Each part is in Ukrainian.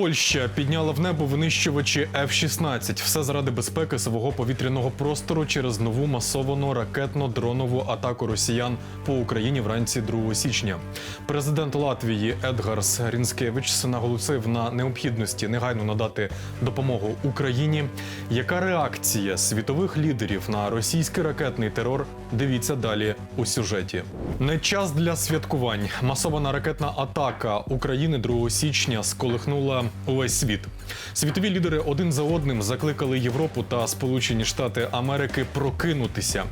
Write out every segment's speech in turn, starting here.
Польща підняла в небо винищувачі F-16. Все заради безпеки свого повітряного простору через нову масовану ракетно-дронову атаку росіян по Україні вранці 2 січня. Президент Латвії Едгарс Рінскевич наголосив на необхідності негайно надати допомогу Україні. Яка реакція світових лідерів на російський ракетний терор? Дивіться далі у сюжеті. Не час для святкувань. Масована ракетна атака України 2 січня сколихнула увесь світ. Світові лідери один за одним закликали Європу та Сполучені Штати Америки прокинутися.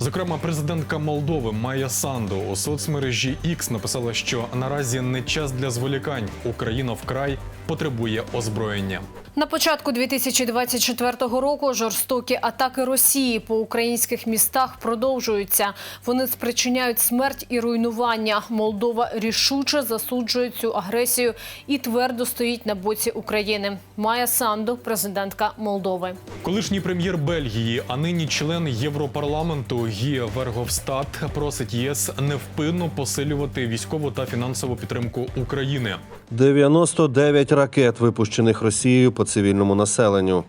Зокрема, президентка Молдови Майя Санду у соцмережі X написала, що наразі не час для зволікань. Україна вкрай потребує озброєння. На початку 2024 року жорстокі атаки Росії по українських містах продовжуються. Вони спричиняють смерть і руйнування. Молдова рішуче засуджує цю агресію і твердо стоїть на боці України. Майя Санду, президентка Молдови. Колишній прем'єр Бельгії, а нині член Європарламенту Гія Верговстат просить ЄС невпинно посилювати військову та фінансову підтримку України. 99 ракет, випущених Росією по цивільному населенню.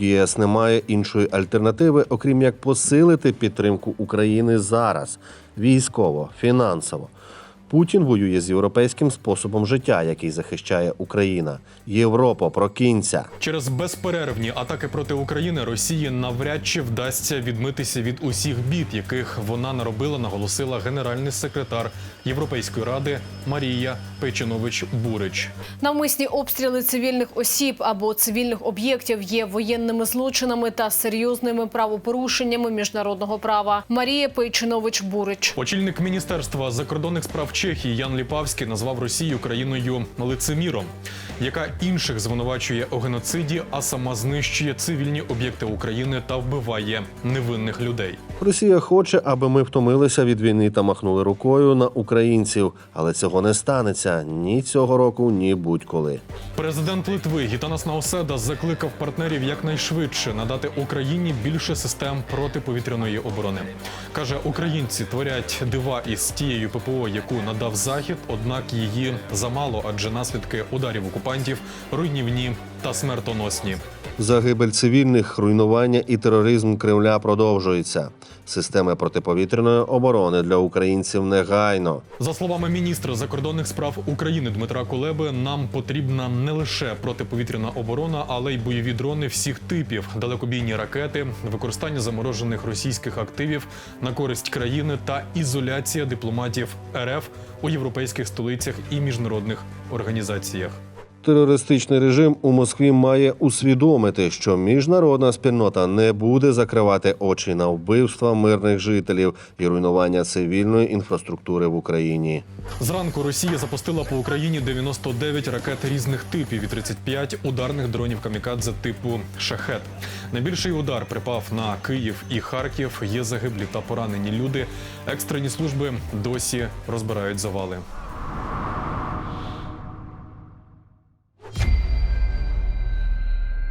В ЄС немає іншої альтернативи, окрім як посилити підтримку України зараз військово, фінансово. Путін воює з європейським способом життя, який захищає Україна. Європа, прокинься. Через безперервні атаки проти України Росії навряд чи вдасться відмитися від усіх бід, яких вона наробила, наголосила генеральний секретар Європейської ради Марія Печенович Бурич. Навмисні обстріли цивільних осіб або цивільних об'єктів є воєнними злочинами та серйозними правопорушеннями міжнародного права. Марія Пейчинович Бурич. Очільник міністерства закордонних справ Чехії Ян Ліпавський назвав Росію країною лицеміром, яка інших звинувачує у геноциді, а сама знищує цивільні об'єкти України та вбиває невинних людей. Росія хоче, аби ми втомилися від війни та махнули рукою на українців, але цього не станеться ні цього року, ні будь-коли. Президент Литви Гітанас Науседа закликав партнерів якнайшвидше надати Україні більше систем протиповітряної оборони. каже, українці творять дива із тією ППО, яку надав захід, однак її замало, адже наслідки ударів окупантів руйнівні та смертоносні. Загибель цивільних, руйнування і тероризм Кремля продовжується. Системи протиповітряної оборони для українців негайно. За словами міністра закордонних справ України Дмитра Кулеби, нам потрібна не лише протиповітряна оборона, але й бойові дрони всіх типів, далекобійні ракети, використання заморожених російських активів на користь країни та ізоляція дипломатів РФ у європейських столицях і міжнародних організаціях. Терористичний режим у Москві має усвідомити, що міжнародна спільнота не буде закривати очі на вбивства мирних жителів і руйнування цивільної інфраструктури в Україні. Зранку Росія запустила по Україні 99 ракет різних типів і 35 ударних дронів камікадзе типу Шахет. Найбільший удар припав на Київ і Харків. Є загиблі та поранені люди. Екстрені служби досі розбирають завали.